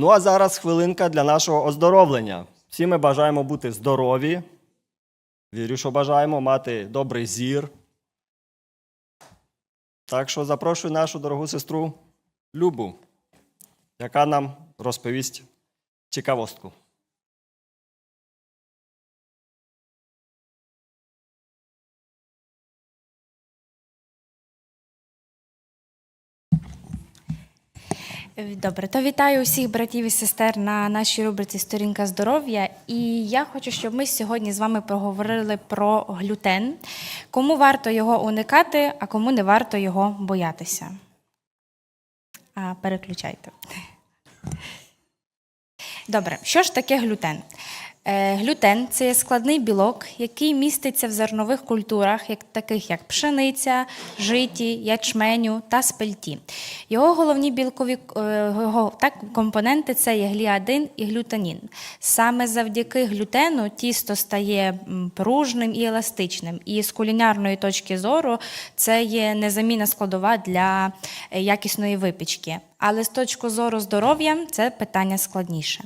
Ну а зараз хвилинка для нашого оздоровлення. Всі ми бажаємо бути здорові. Вірю, що бажаємо мати добрий зір. Так що запрошую нашу дорогу сестру Любу, яка нам розповість цікавостку. Добре, то вітаю усіх братів і сестер на нашій рубриці Сторінка здоров'я. І я хочу, щоб ми сьогодні з вами проговорили про глютен. Кому варто його уникати, а кому не варто його боятися. А, переключайте. Добре, що ж таке глютен? Е, Глютен це є складний білок, який міститься в зернових культурах, як, таких як пшениця, житі, ячменю та спельті. Його головні білкові е, його, так, компоненти це є гліадин і глютанін. Саме завдяки глютену тісто стає пружним і еластичним. І з кулінарної точки зору це є незамінна складова для е, якісної випічки. Але з точки зору здоров'я це питання складніше.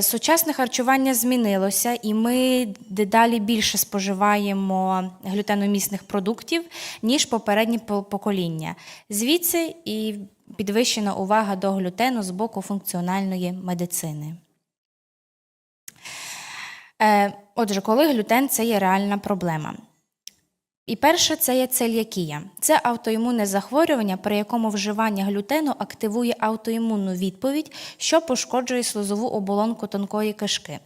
Сучасне харчування змінилося, і ми дедалі більше споживаємо глютеномісних продуктів, ніж попередні покоління. Звідси і підвищена увага до глютену з боку функціональної медицини. Е, Отже, коли глютен це є реальна проблема. І перше це є целіакія. Це автоімунне захворювання, при якому вживання глютену активує аутоімунну відповідь, що пошкоджує слизову оболонку тонкої кишки.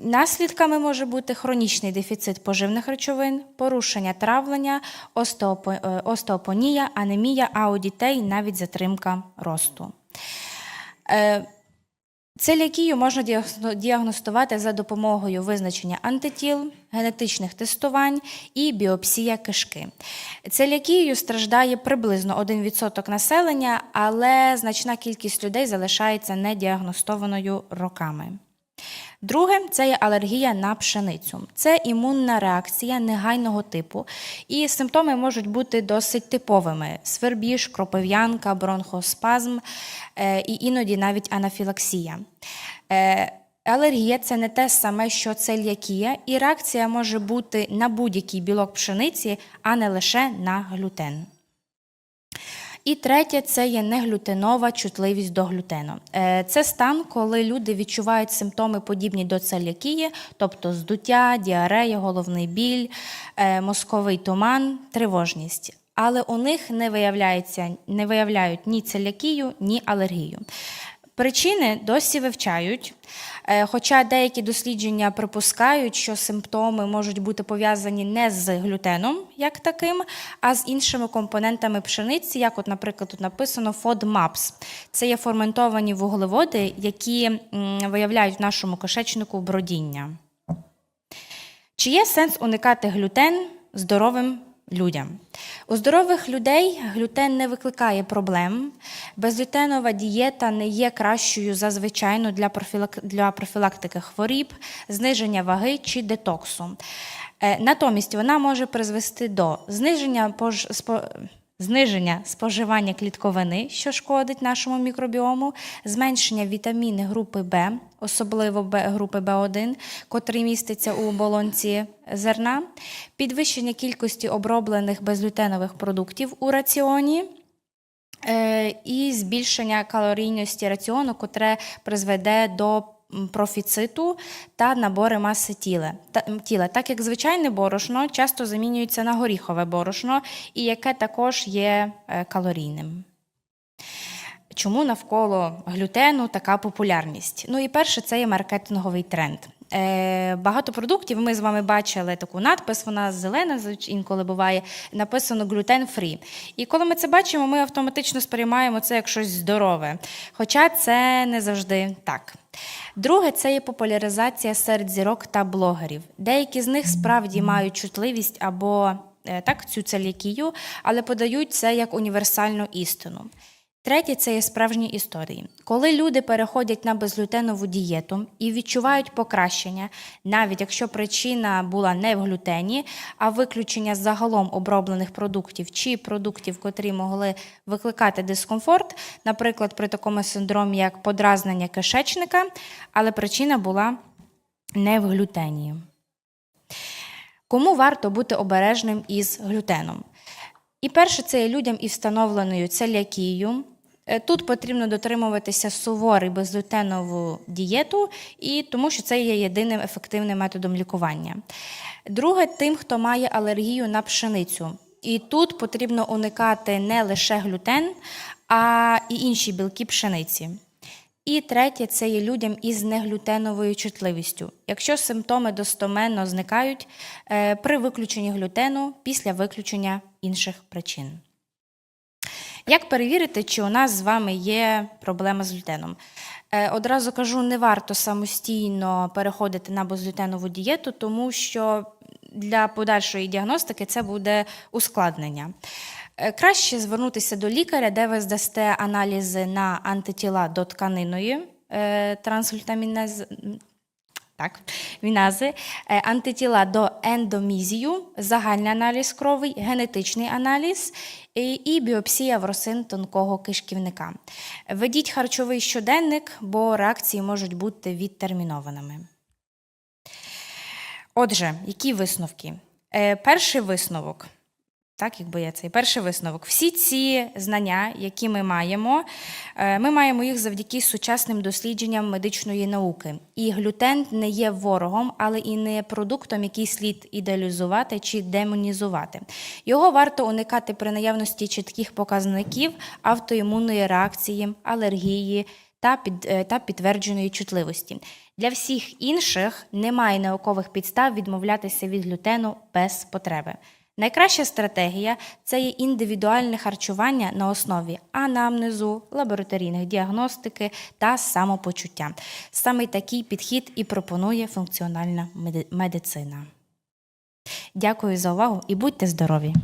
Наслідками може бути хронічний дефіцит поживних речовин, порушення травлення, е, остеопонія, анемія, а у дітей навіть затримка росту. Целіакію можна діагностувати за допомогою визначення антитіл, генетичних тестувань і біопсія кишки. Целіакією страждає приблизно 1% населення, але значна кількість людей залишається недіагностованою роками. Друге це є алергія на пшеницю. Це імунна реакція негайного типу, і симптоми можуть бути досить типовими: свербіж, кропив'янка, бронхоспазм е, і іноді навіть анафілаксія. Е, Алергія це не те саме, що целіакія, і реакція може бути на будь-який білок пшениці, а не лише на глютен. І третє це є неглютенова чутливість до глютену. Е, Це стан, коли люди відчувають симптоми подібні до целіакії, тобто здуття, діарея, головний біль, е, мозковий туман, тривожність. Але у них не виявляється, не виявляють ні целякію, ні алергію. Причини досі вивчають, е, хоча деякі дослідження припускають, що симптоми можуть бути пов'язані не з глютеном, як таким, а з іншими компонентами пшениці, як, от, наприклад, тут написано FODMAPS. Це є ферментовані вуглеводи, які виявляють в нашому кишечнику бродіння. Чи є сенс уникати глютен здоровим людям? У здорових людей глютен не викликає проблем. Безглютенова дієта не є кращою за звичайну для, профілак... для профілактики хворіб, зниження ваги чи детоксу. Е, Натомість вона може призвести до зниження пож... Зниження споживання клітковини, що шкодить нашому мікробіому, зменшення вітаміни групи Б, особливо Б, групи В1, котрий міститься у оболонці зерна, підвищення кількості оброблених безглютенових продуктів у раціоні. е, І збільшення калорійності раціону, котре призведе до профіциту та набори маси тіла. Тіла, так як звичайне борошно часто замінюється на горіхове борошно, і яке також є е, калорійним. Чому навколо глютену така популярність? Ну і перше, це є маркетинговий тренд. Е, багато продуктів ми з вами бачили таку надпис, вона зелена, інколи буває, написано глютен фрі. І коли ми це бачимо, ми автоматично сприймаємо це як щось здорове. Хоча це не завжди так. Друге, це є популяризація серед зірок та блогерів. Деякі з них справді мають чутливість або е, так, цю целікію, але подають це як універсальну істину. Третє це є справжні історії. Коли люди переходять на безглютенову дієту і відчувають покращення, навіть якщо причина була не в глютені, а виключення загалом оброблених продуктів чи продуктів, котрі могли викликати дискомфорт, наприклад, при такому синдромі, як подразнення кишечника, але причина була не в глютені. Кому варто бути обережним із глютеном? І перше, це є людям із встановленою целіакією. Е, Тут потрібно дотримуватися суворий безглютенову дієту, і тому що це є єдиним ефективним методом лікування. Друге, тим, хто має алергію на пшеницю. І тут потрібно уникати не лише глютен, а і інші білки пшениці. І третє це є людям із неглютеновою чутливістю. Якщо симптоми достоменно зникають е, при виключенні глютену після виключення інших причин. Як перевірити, чи у нас з вами є проблема з глютеном? Е, Одразу кажу, не варто самостійно переходити на безглютенову дієту, тому що для подальшої діагностики це буде ускладнення. Е, Краще звернутися до лікаря, де ви здасте аналізи на антитіла до тканиної е, трансглютамінез, так, вінази, е, антитіла до ендомізію, загальний аналіз крові, генетичний аналіз і, біопсія вросин тонкого кишківника. Ведіть харчовий щоденник, бо реакції можуть бути відтермінованими. Отже, які висновки? Е, перший висновок. Так, якби я цей перший висновок. Всі ці знання, які ми маємо, е, ми маємо їх завдяки сучасним дослідженням медичної науки. І глютен не є ворогом, але і не продуктом, який слід ідеалізувати чи демонізувати. Його варто уникати при наявності чітких показників автоімунної реакції, алергії та, під, е, та підтвердженої чутливості. Для всіх інших немає наукових підстав відмовлятися від глютену без потреби. Найкраща стратегія це є індивідуальне харчування на основі анамнезу, лабораторійних діагностики та самопочуття. Саме такий підхід і пропонує функціональна медицина. Дякую за увагу і будьте здорові!